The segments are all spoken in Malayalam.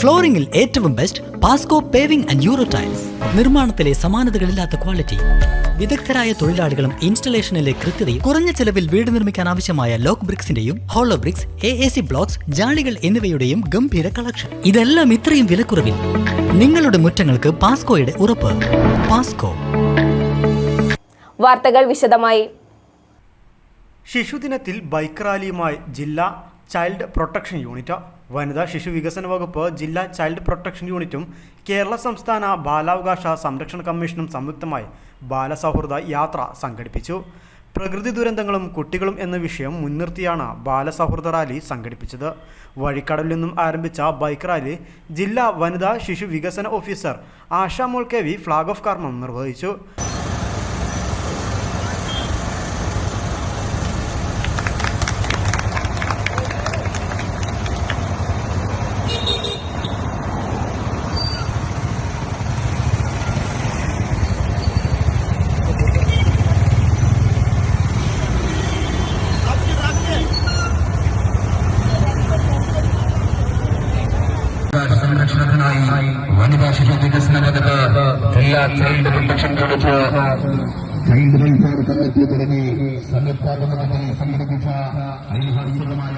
ഫ്ലോറിംഗിൽ ഏറ്റവും best Pasco paving and Euro tiles നിർമ്മാണത്തിലെ സമാനതകളില്ലാത്ത ക്വാളിറ്റി വിദഗ്ധരായ തൊഴിലാളികളും ഇൻസ്റ്റലേഷനിലെ കൃത്യതയും കുറഞ്ഞ ചെലവിൽ വീട് നിർമ്മിക്കാൻ ആവശ്യമായ lock ബ്രിക്സിന്റെയും hollow bricks A A C blocks ജാളികൾ എന്നിവയുടെയും ഗംഭീര കളക്ഷൻ ഇതെല്ലാം ഇത്രയും വിലക്കുറവിൽ. നിങ്ങളുടെ മുറ്റങ്ങൾക്ക് പാസ്കോയുടെ ഉറപ്പ്. പാസ്കോ വാർത്തകൾ വിശദമായി. ശിശുദിനത്തിൽ ബൈക്ക് റാലിയുമായി ജില്ലാ ചൈൽഡ് പ്രൊട്ടക്ഷൻ യൂണിറ്റ്. വനിതാ ശിശു വികസന വകുപ്പ് ജില്ലാ ചൈൽഡ് പ്രൊട്ടക്ഷൻ യൂണിറ്റും കേരള സംസ്ഥാന ബാലാവകാശ സംരക്ഷണ കമ്മീഷനും സംയുക്തമായി ബാലസൗഹൃദ യാത്ര സംഘടിപ്പിച്ചു. പ്രകൃതി ദുരന്തങ്ങളും കുട്ടികളും എന്ന വിഷയം മുൻനിർത്തിയാണ് ബാലസൗഹൃദ റാലി സംഘടിപ്പിച്ചത്. വഴിക്കടലിൽ നിന്നും ആരംഭിച്ച ബൈക്ക് റാലി ജില്ലാ വനിതാ ശിശു വികസന officer Asha Mol K V flag off കർമ്മം നിർവഹിച്ചു. സംരക്ഷണത്തിനായി വനിതാ ശിശു വികസന വകുപ്പ് എല്ലാ child protection unit child welfare committee തുടങ്ങി സംയുക്താത്മകമായി സംഘടിപ്പിച്ച ഐതിഹാസികമായ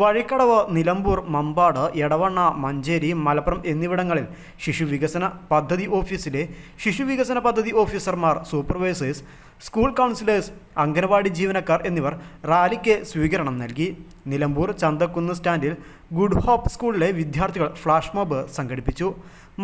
വഴിക്കടവ് നിലമ്പൂർ മമ്പാട് എടവണ്ണ മഞ്ചേരി മലപ്പുറം എന്നിവിടങ്ങളിൽ ശിശുവികസന പദ്ധതി ഓഫീസിലെ ശിശുവികസന പദ്ധതി ഓഫീസർമാർ സൂപ്പർവൈസേഴ്സ് സ്കൂൾ കൗൺസിലേഴ്സ് അംഗനവാടി ജീവനക്കാർ എന്നിവർ റാലിക്ക് സ്വീകരണം നൽകി. നിലമ്പൂർ ചന്തക്കുന്ന് സ്റ്റാൻഡിൽ ഗുഡ് ഹോപ്പ് സ്കൂളിലെ വിദ്യാർത്ഥികൾ ഫ്ലാഷ് മോബ് സംഘടിപ്പിച്ചു.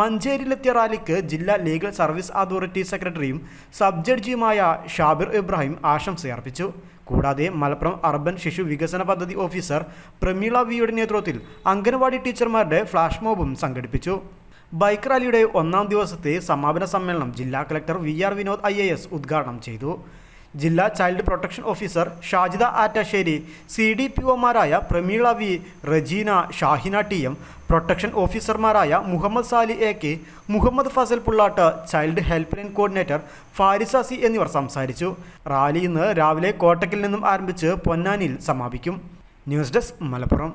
മഞ്ചേരിയിലെത്തിയ റാലിക്ക് ജില്ലാ ലീഗൽ സർവീസ് അതോറിറ്റി സെക്രട്ടറിയും സബ് ജഡ്ജിയുമായ ഷാബിർ ഇബ്രാഹിം ആശംസയർപ്പിച്ചു. കൂടാതെ മലപ്പുറം അർബൻ ശിശു വികസന പദ്ധതി ഓഫീസർ പ്രമീള വിയുടെ നേതൃത്വത്തിൽ അംഗനവാടി ടീച്ചർമാരുടെ ഫ്ലാഷ് മോബും സംഘടിപ്പിച്ചു. ബൈക്ക് റാലിയുടെ ഒന്നാം ദിവസത്തെ സമാപന സമ്മേളനം ജില്ലാ collector V R Vinod I ഉദ്ഘാടനം ചെയ്തു. ജില്ലാ child protection officer Shajida Attasseri C D P ഒമാരായ Prameela V Rajeena Shahina T M protection ഓഫീസർമാരായ Muhammad Sali A K Muhammad Fasal Pullat child help line coordinator Farisa C എന്നിവർ സംസാരിച്ചു. റാലി ഇന്ന് രാവിലെ കോട്ടക്കിൽ നിന്നും ആരംഭിച്ച് പൊന്നാനിയിൽ സമാപിക്കും. News desk Malappuram.